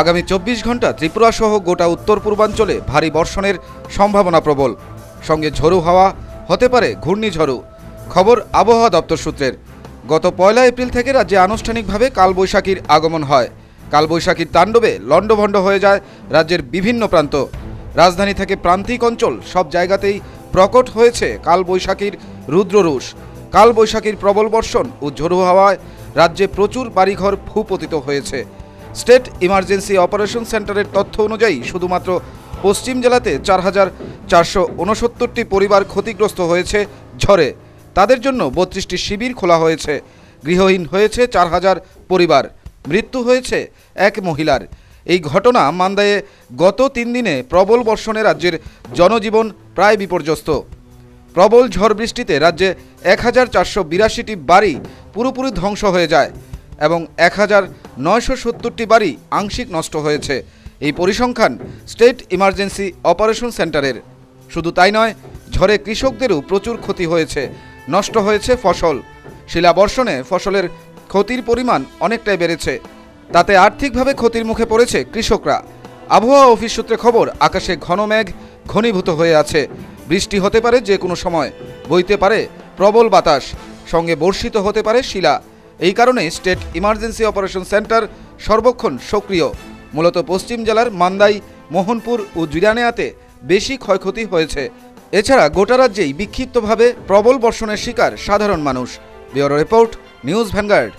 আগামী চব্বিশ ঘণ্টা ত্রিপুরা সহ গোটা উত্তর পূর্বাঞ্চলে ভারী বর্ষণের সম্ভাবনা প্রবল। সঙ্গে ঝড়ু হাওয়া হতে পারে ঘূর্ণিঝড়ু খবর আবহাওয়া দপ্তর সূত্রের। গত পয়লা এপ্রিল থেকে রাজ্যে আনুষ্ঠানিকভাবে কালবৈশাখীর আগমন হয়। কালবৈশাখীর তাণ্ডবে লণ্ডভণ্ড হয়ে যায় রাজ্যের বিভিন্ন প্রান্ত। রাজধানী থেকে প্রান্তিক অঞ্চল সব জায়গাতেই প্রকট হয়েছে কালবৈশাখীর রুদ্ররুষ। কালবৈশাখীর প্রবল বর্ষণ ও ঝড়ু হাওয়ায় রাজ্যে প্রচুর বাড়িঘর ভূপতিত হয়েছে। স্টেট ইমার্জেন্সি অপারেশন সেন্টারের তথ্য অনুযায়ী শুধুমাত্র পশ্চিম জেলাতে চার হাজার চারশো পরিবার ক্ষতিগ্রস্ত হয়েছে ঝড়ে। তাদের জন্য বত্রিশটি শিবির খোলা হয়েছে। গৃহহীন হয়েছে চার হাজার পরিবার। মৃত্যু হয়েছে এক মহিলার। এই ঘটনা মান্দায়ে গত তিন দিনে প্রবল বর্ষণে রাজ্যের জনজীবন প্রায় বিপর্যস্ত। প্রবল ঝড় বৃষ্টিতে রাজ্যে এক হাজার চারশো বিরাশিটি বাড়ি পুরোপুরি ধ্বংস হয়ে যায়। এবং এক হাজার নয়শো সত্তরটি বাড়ি আংশিক নষ্ট হয়েছে। এই পরিসংখ্যান স্টেট ইমার্জেন্সি অপারেশন সেন্টারের। শুধু তাই নয়, ঝড়ে কৃষকদেরও প্রচুর ক্ষতি হয়েছে, নষ্ট হয়েছে ফসল। শিলাবর্ষণে ফসলের ক্ষতির পরিমাণ অনেকটাই বেড়েছে। তাতে আর্থিকভাবে ক্ষতির মুখে পড়েছে কৃষকরা। আবহাওয়া অফিস সূত্রে খবর, আকাশে ঘন মেঘ ঘনীভূত হয়ে আছে। বৃষ্টি হতে পারে যে কোনো সময়, বইতে পারে প্রবল বাতাস, সঙ্গে বর্ষিত হতে পারে শিলা। এই কারণে স্টেট ইমার্জেন্সি অপারেশন সেন্টার সর্বক্ষণ সক্রিয়। মূলত পশ্চিম জেলার মান্দাই, মোহনপুর ও জিরানেয়াতে বেশি ক্ষয়ক্ষতি হয়েছে। এছাড়া গোটা রাজ্যেই বিক্ষিপ্তভাবে প্রবল বর্ষণের শিকার সাধারণ মানুষ। Bureau report, News Vanguard.